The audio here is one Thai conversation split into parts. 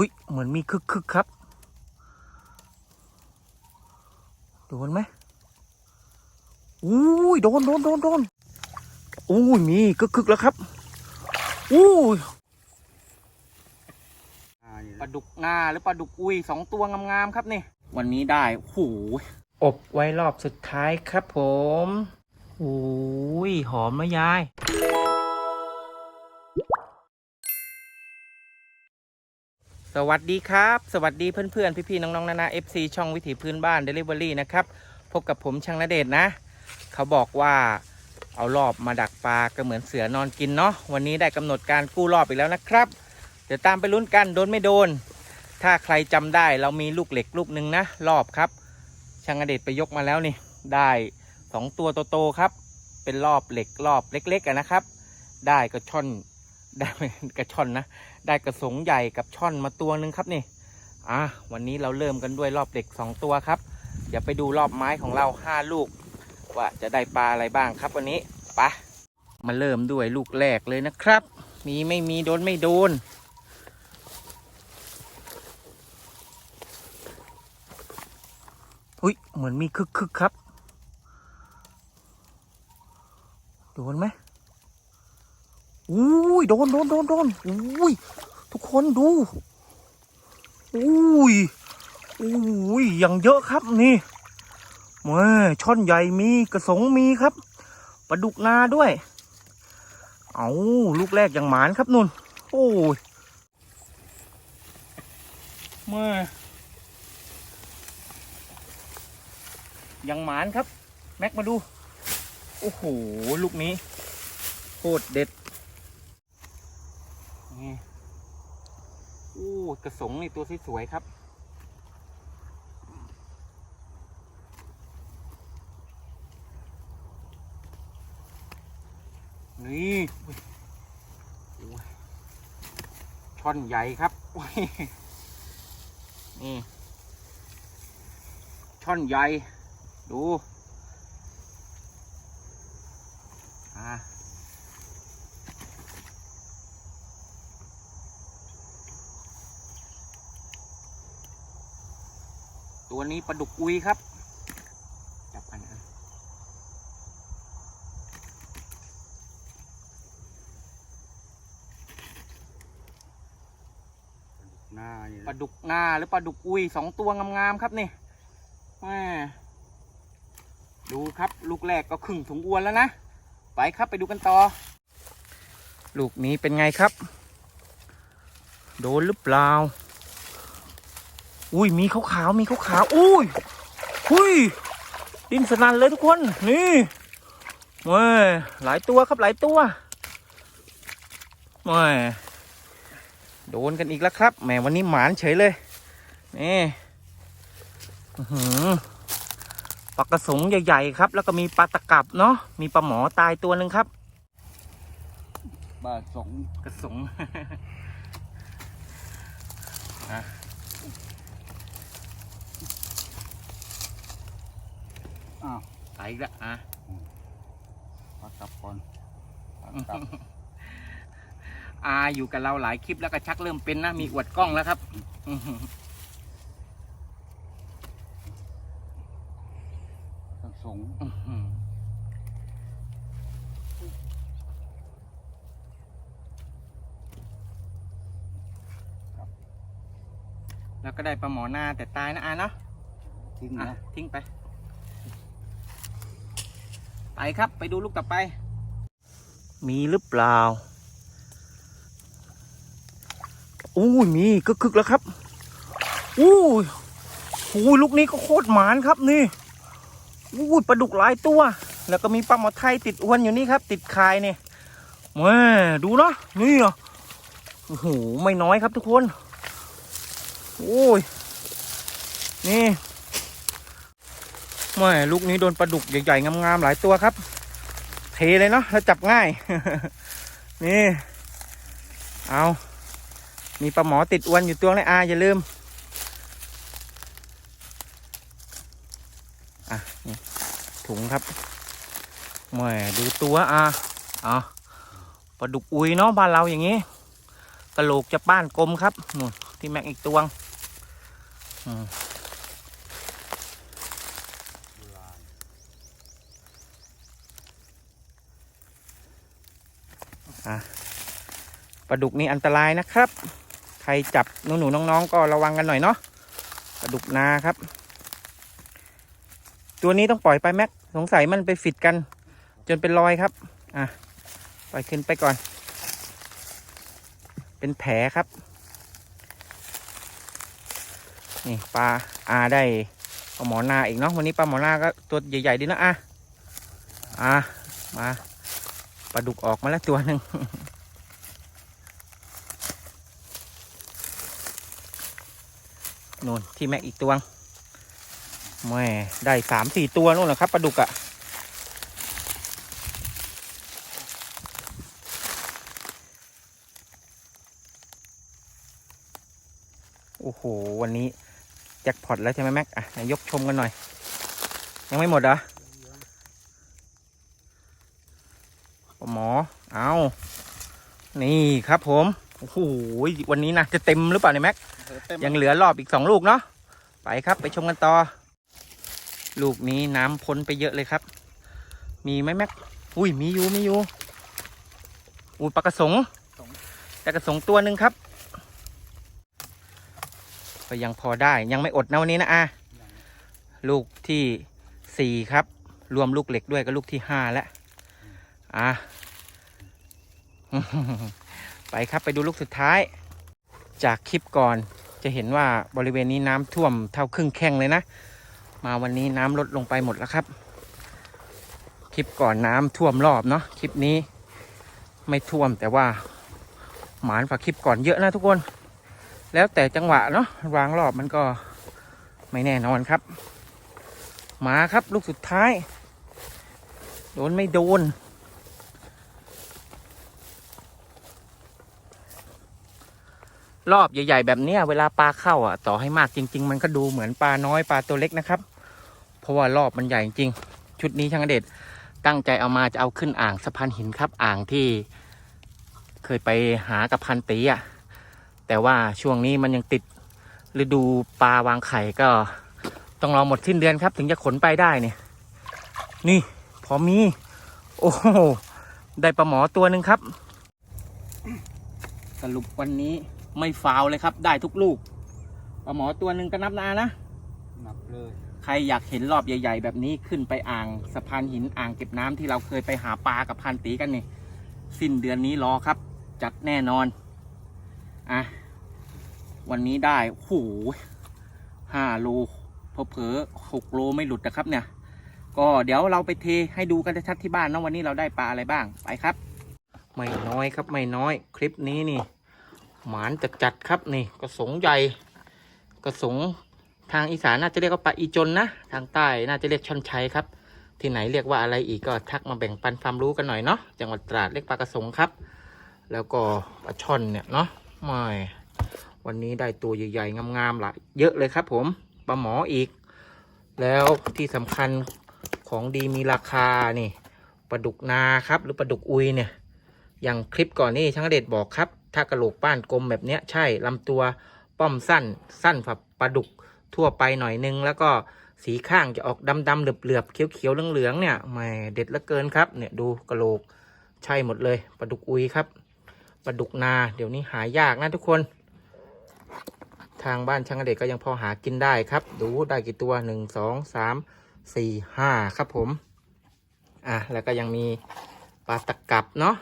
หุ้ยเหมือนมีคึกคึกๆครับ โดนไหมอุ้ยโดนโดนโดนโดนอุ้ยมีคึกคึกๆแล้วครับอุ้ยอ่านี่ปลาดุกงาหรือปลาดุกอุยสองตัวงามๆครับนี่ วันนี้ได้โอ้โหอบไว้รอบสุดท้ายครับผมโอ้ยหอมนะยาย สวัสดีครับ สวัสดีเพื่อนๆ พี่ๆ น้องๆนานา FC ช่องวิถีพื้นบ้าน Delivery นะครับ พบกับผมช่างนเดชนะ เขาบอกว่าเอารอบมาดักปลาก็เหมือนเสือนอนกินเนาะวันนี้ได้กำหนดการกู้รอบอีกแล้วนะครับ เดี๋ยวตามไปลุ้นกันโดนไม่โดน ถ้าใครจำได้เรามีลูกเหล็กลูกหนึ่งนะรอบครับช่างอเดชไปยกมาแล้วนี่ได้สองตัวโตๆครับ เป็นรอบเหล็กรอบเล็กๆนะครับ ได้กระช่อน ได้กระช่อนนะ ได้กระสงใหญ่กับช่อนมาตัวหนึ่งครับนี่ อะวันนี้เราเริ่มกันด้วยรอบเหล็กสองตัวครับ เดี๋ยวไปดูรอบไม้ของเราห้าลูก ว่าจะได้ปลาอะไรบ้างครับวันนี้ปะมาเริ่มด้วยลูกแรกเลยนะครับ มีไม่มีโดนไม่โดน อุ้ยเหมือนมีคึกคึกครับ โดนไหม อุ้ยโดนโดนโดนโดนอุ้ยทุกคนดูอุ้ยอุ้ยอย่างเยอะครับนี่เว้ยช่อนใหญ่มีกระสงมีครับปลาดุกนาด้วย เอาลูกแรกอย่างหมานครับนุ่น โอ้ยเมื่อยังหมานครับ แม็กมาดู โอ้โห ลูกนี้โคตรเด็ด นี่โอ้กระสงนี่ตัวสวยๆครับ นี่ช่อนใหญ่ครับนี่ช่อนใหญ่ ดู อ่า ตัว นี้ปลาดุกอุยครับ จับกันนะหน้านี่ปลาดุกงาหรือปลาดุกอุยสองตัวงามๆครับนี่แม่ดูครับลูกแรกก็ครึ่งถุงอวนแล้วนะ ไปครับไปดูกันต่อ ลูกนี้เป็นไงครับ โดนหรือเปล่า อุ้ยมีขาวๆมีขาวๆอุ้ยหุยดินสนันเลยทุกคน นี่เว้ยหลายตัวครับหลายตัวเว้ยโดนกันอีกแล้วครับแหมวันนี้หมานเฉยเลยนี่หือปลากระสงใหญ่ๆครับ แล้วก็มีปลาตะกับเนาะมีปลาหมอตายตัวหนึ่งครับบ้าสองกระสง อะอ้าวตายอีกแล้วอะมากลับก่อนมากลับอาอยู่กับเราหลายคลิปแล้วก็ชักเริ่มเป็นนะมีอวดกล้องแล้วครับอื้อหือทั้งสองอื้อหือแล้วก็ได้ปลาหมอหน้าแต่ตายนะอาเนาะทิ้งอะนะทิ้งไป ไปครับไปดูลูกต่อไป มีหรือเปล่าอู้ยมีกึกกึกแล้วครับอู้หูลูกนี้ก็โคตรหมานครับนี่อู้ยปลาดุกหลายตัว แล้วก็มีปลาหมอไทยติดอวนอยู่นี่ครับ ติดคายเนี่ยแม่ดูนะนี่อะโอ้โหไม่น้อยครับทุกคน โอ้ย นี่ ม่ลูกนี้โดนปลาดุกใหญ่ๆงามๆหลายตัวครับ เทเลยเนาะแล้วจับง่าย นี่ เอา มีปลาหมอติดอวนอยู่ตัวเลยอาอย่าลืมอะถุงครับแม่ดูตัวอาอะปลาดุกอุยเนาะบ้านเราอย่างนี้กระโหลกจะป้านกลมครับนู่นที่แม็กอีกตวง อืม ลาย ปลาดุกนี่อันตรายนะครับ ใครจับหนูๆน้องๆ ก็ระวังกันหน่อยเนาะปลาดุกนาครับ ตัวนี้ต้องปล่อยไปแม็กสงสัยมันไปฟิดกัน จนเป็นรอยครับ อะปล่อยขึ้นไปก่อน เป็นแผลครับ นี่ปลาอาได้ปลาหมอนาอีกเนาะวันนี้ปลาหมอนาก็ตัวใหญ่ๆดีนะอะอะมา ปลาดุกออกมาแล้วตัวหนึ่งนู่นที่แม็กอีกตัวแม่ได้สามสี่ตัวนู่นแหละครับปลาดุกอะ่ะโอ้โห วันนี้แจ็คพอตแล้วใช่ไหมแม็ก อะ ยกชมกันหน่อย ยังไม่หมดเหรอปลา หมอ เอานี่ครับผม โอ้โห วันนี้นะจะเต็มหรือเปล่าเนี่ยแม็กเต็มยังเหลือรอบอีกสองลูกเนาะ ไปครับไปชมกันต่อ ลูกนี้น้ำพ้นไปเยอะเลยครับ มีไหมแม็ก อุ้ยมีอยู่มีอยู่ อุ้ยปลากระสงปลากระสงตัวหนึ่งครับ ก็ยังพอได้ยังไม่อดนะวันนี้นะอาลูกที่สี่ครับ รวมลูกเหล็กด้วยก็ลูกที่ห้าแล้ว อะไปครับไปดูลูกสุดท้าย จากคลิปก่อนจะเห็นว่าบริเวณนี้น้ำท่วมเท่าครึ่งแข้งเลยนะ มาวันนี้น้ำลดลงไปหมดแล้วครับ คลิปก่อนน้ำท่วมรอบเนาะคลิปนี้ ไม่ท่วมแต่ว่าหมานฝากคลิปก่อนเยอะนะทุกคน แล้วแต่จังหวะเนาะวางรอบมันก็ไม่แน่นอนครับ มาครับลูกสุดท้าย โดนไม่โดน รอบใหญ่ ๆ แบบเนี้ยเวลาปลาเข้าอะต่อให้มากจริง ๆ มันก็ดูเหมือนปลาน้อยปลาตัวเล็กนะครับ เพราะว่ารอบมันใหญ่จริง ชุดนี้ช่างเดชตั้งใจเอามาจะเอาขึ้นอ่างสะพานหินครับ อ่างที่เคยไปหากับพันตีอะแต่ว่าช่วงนี้มันยังติดฤดูปลาวางไข่ก็ต้องรอหมดสิ้นเดือนครับ ถึงจะขนไปได้เนี่ย นี่ พอมี โอ้โหได้ปลาหมอตัวหนึ่งครับ สรุปวันนี้ ไม่ฟาวเลยครับ ได้ทุกลูกปลาหมอตัวหนึ่งก็นับนานะหนักเลย ใครอยากเห็นรอบใหญ่ ๆ แบบนี้ขึ้นไปอ่างสะพานหินอ่างเก็บน้ำที่เราเคยไปหาปลากับพันตีกันนี่ สิ้นเดือนนี้รอครับ จัดแน่นอน อะ วันนี้ได้โอ้โหห้าโลเพอๆหกโลไม่หลุดนะครับเนี่ย ก็เดี๋ยวเราไปเทให้ดูกันชัดๆที่บ้านเนาะวันนี้เราได้ปลาอะไรบ้างไปครับ ไม่น้อยครับไม่น้อยคลิปนี้นี่ หมานจัดจัดครับนี่กระสงใหญ่กระสงทางอีสานน่าจะเรียกว่าปลาอีจนนะ ทางใต้น่าจะเรียกช่อนชัยครับ ที่ไหนเรียกว่าอะไรอีกก็ทักมาแบ่งปันความรู้กันหน่อยเนาะจังหวัดตราดเรียกปลากระสงครับ แล้วก็ปลาช่อนเนี่ยเนาะไม่วันนี้ได้ตัวใหญ่ๆงามๆละเยอะเลยครับ ผมปลาหมออีก แล้วที่สำคัญของดีมีราคานี่ปลาดุกนาครับ หรือปลาดุกอุยเนี่ย อย่างคลิปก่อนนี่ช่างเดชบอกครับ ถ้ากระโหลกป้านกลมแบบเนี้ยใช่ลำตัวป้อมสั้นสั้นฝับปลาดุกทั่วไปหน่อยนึง แล้วก็สีข้างจะออกดำดำๆเหลือบเหลือบๆเขียวเขียวๆเหลืองๆเนี่ยแหมเด็ดเหลือเกินครับเนี่ยดูกระโหลกใช่หมดเลยปลาดุกอุยครับปลาดุกนาเดี๋ยวนี้หายากนะทุกคน ทางบ้านช่างเดชก็ยังพอหากินได้ครับ ดูได้กี่ตัวหนึ่งสองสามสี่ห้าครับผม อะแล้วก็ยังมีปลาตะกับเนาะ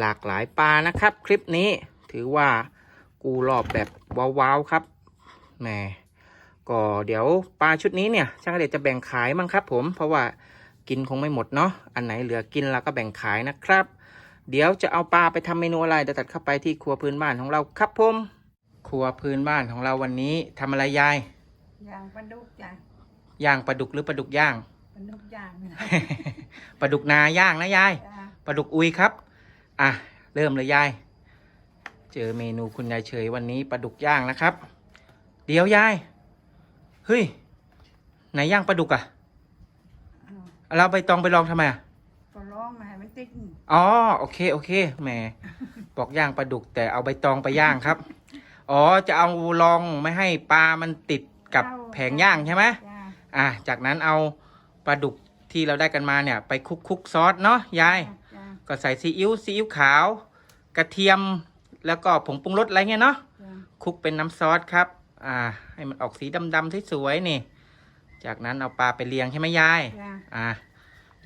หลากหลายปลานะครับ คลิปนี้ถือว่ากูรอบแบบว้าวๆครับแหมก็เดี๋ยวปลาชุดนี้เนี่ยช่างเดชจะแบ่งขายมั้งครับ ผมเพราะว่ากินคงไม่หมดเนาะอันไหนเหลือกินเราก็แบ่งขายนะครับ เดี๋ยวจะเอาปลาไปทำเมนูอะไรเดี๋ยวตัดเข้าไปที่ครัวพื้นบ้านของเราครับผมครัวพื้นบ้านของเราวันนี้ทำอะไรยายย่างปลาดุกจ้ะย่างปลาดุกหรือปลาดุกย่างปลาดุกย่างนะปลาดุกนาย่างนะยายจ้ะปลาดุกอุยครับ อะ เริ่มเลยยาย เจอเมนูคุณยายเฉยวันนี้ปลาดุกย่างนะครับ เดี๋ยวยาย เฮ้ย ไหนย่างปลาดุกอะ่ะอ้าวเราใบตองไปลองทำไมอะ่ะก็ร้องมาให้มันติดอ๋อ โอเค โอเค แหม บอกย่างปลาดุก แต่เอาใบตองไปย่างครับ อ๋อ จะเอาลองไม่ให้ปลามันติดกับแผงย่างใช่ไหมจ้าอะ จากนั้นเอาปลาดุกที่เราได้กันมาเนี่ย ไปคลุกคลุกซอสเนาะยายจ้า ก็ใส่ซีอิ๊วซีอิ๊วขาว กระเทียมแล้วก็ผงปรุงรสอะไรเงี้ยเนาะจ้าคลุกเป็นน้ำซอสครับ อ่า ให้มันออกสีดำๆสวยๆนี่ จากนั้นเอาปลาไปเลี้ยงใช่ไหมยายจ้าอ่า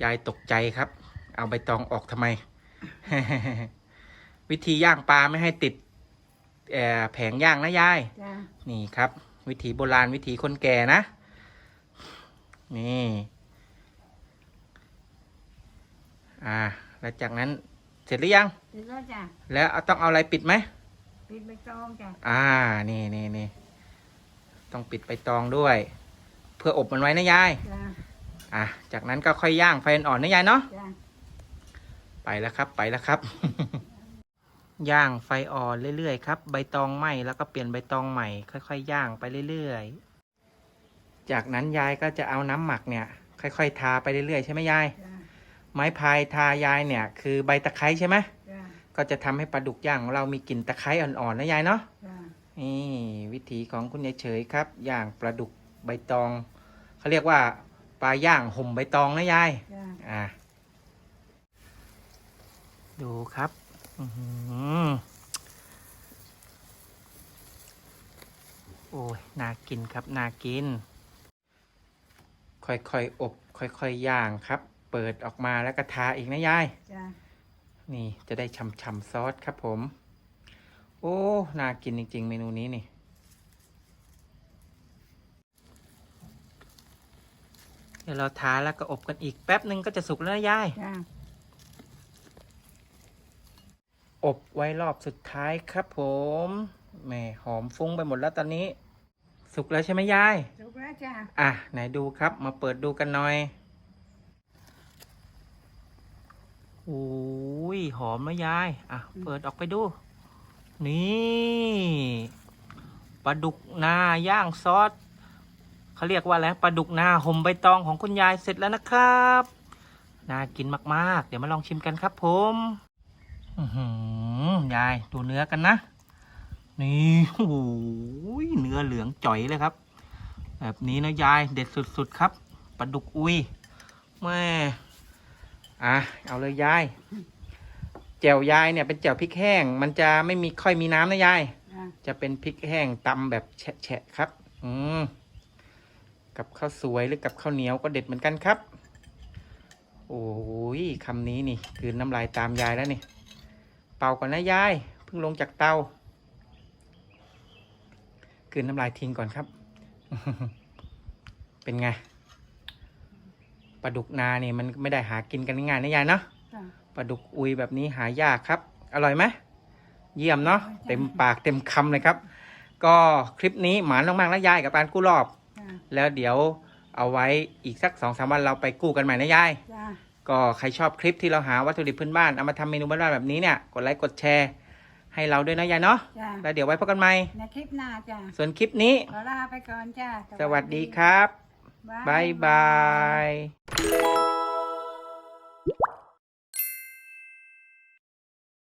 ยายตกใจครับ เอาใบตองออกทำไม วิธีย่างปลาไม่ให้ติดเอ่อแผงย่างนะยายจ้านี่ครับ วิธีโบราณวิธีคนแก่นะ นี่ อ่า แล้วจากนั้นเสร็จหรือยัง เสร็จแล้วจ้าแล้วเอาต้องเอาอะไรปิดไหม ปิดใบตองจ้าอ่า นี่นี่นี่ต้องปิดใบตองด้วย เพื่ออบมันไว้นะยาย จ้าอะ จากนั้นก็ค่อยย่างไฟอ่อนๆนะยายเนาะ จ้าไปแล้วครับ ไปแล้วครับ ย่างไฟอ่อนเรื่อยๆครับ ใบตองไหม้แล้วก็เปลี่ยนใบตองใหม่ ค่อยๆย่างไปเรื่อยๆ จากนั้นยายก็จะเอาน้ำหมักเนี่ย ค่อย ๆ ทาไปเรื่อยๆใช่ไหมยาย จ้า ไม้พายทายายเนี่ย คือใบตะไคร้ใช่ไหมจ้าก็จะทำให้ปลาดุกย่างของเรามีกลิ่นตะไคร้อ่อนๆนะยายเนาะ จ้านี่วิธีของคุณยายเฉยครับ ย่างปลาดุกใบตองเขาเรียกว่าปลาย่างห่มใบตองนะยายจ้าอะดูครับอื้อหือโอ้ยน่ากินครับน่ากิน ค่อยๆอบ ค่อยๆย่างครับ เปิดออกมาแล้วก็ทาอีกนะยาย จ้านี่จะได้ช่ำๆซอสครับผม โอ้ น่ากินจริง ๆ เมนูนี้นี่ เดี๋ยวเราทาแล้วก็อบกันอีกแป๊บหนึ่งก็จะสุกแล้วนะยาย จ้าอบไว้รอบสุดท้ายครับผมแหม่หอมฟุ้งไปหมดแล้วตอนนี้ สุกแล้วใช่ไหมยายสุกแล้วจ้าอะ ไหนดูครับมาเปิดดูกันหน่อย โอ้ยหอมไหมยาย อะ เปิดออกไปดู นี่ปลาดุกนาย่างซอสเขาเรียกว่าอะไรปลาดุกนาห่มใบตองของคุณยายเสร็จแล้วนะครับน่ากินมากๆ เดี๋ยวมาลองชิมกันครับผมอือหือยายดูเนื้อกันนะ นี่โอ้โหเนื้อเหลืองจ่อยเลยครับ แบบนี้นะยายเด็ดสุดๆครับปลาดุกอุ้ยแม่ อะเอาเลยยายแจ่วยายเนี่ยเป็นแจ่วพริกแห้ง มันจะไม่มีค่อยมีน้ำนะยายจ้าจะเป็นพริกแห้งตำแบบแฉะๆครับ อืม กับข้าวสวยหรือกับข้าวเหนียวก็เด็ดเหมือนกันครับ โอ้ยคำนี้นี่คืนน้ำลายตามยายแล้วนี่ เป่าก่อนนะยาย เพิ่งลงจากเตาคืนน้ำลายทิ้งก่อนครับ เป็นไง ปลาดุกนาเนี่ยมันไม่ได้หากินกันง่ายๆนะยายเนาะจ้าปลาดุกอุยแบบนี้หายากครับ อร่อยไหมเยี่ยมเนาะอร่อยจ้ะเต็มปากเต็มคำเลยครับ ก็คลิปนี้หมานมากๆนะยายกับการกู้รอบ จ้าแล้วเดี๋ยวเอาไว้อีกสักสองสามวันเราไปกู้กันใหม่นะยาย จ้าก็ใครชอบคลิปที่เราหาวัตถุดิบพื้นบ้านเอามาทำเมนูบ้านๆแบบนี้เนี่ยกดไลค์กดแชร์ ให้เราด้วยนะยายเนาะจ้าแล้วเดี๋ยวไว้พบกันใหม่ ในคลิปหน้าจ้าส่วนคลิปนี้ ขอลาไปก่อนจ้าสวัสดีครับ บ๊ายบ๊ายบาย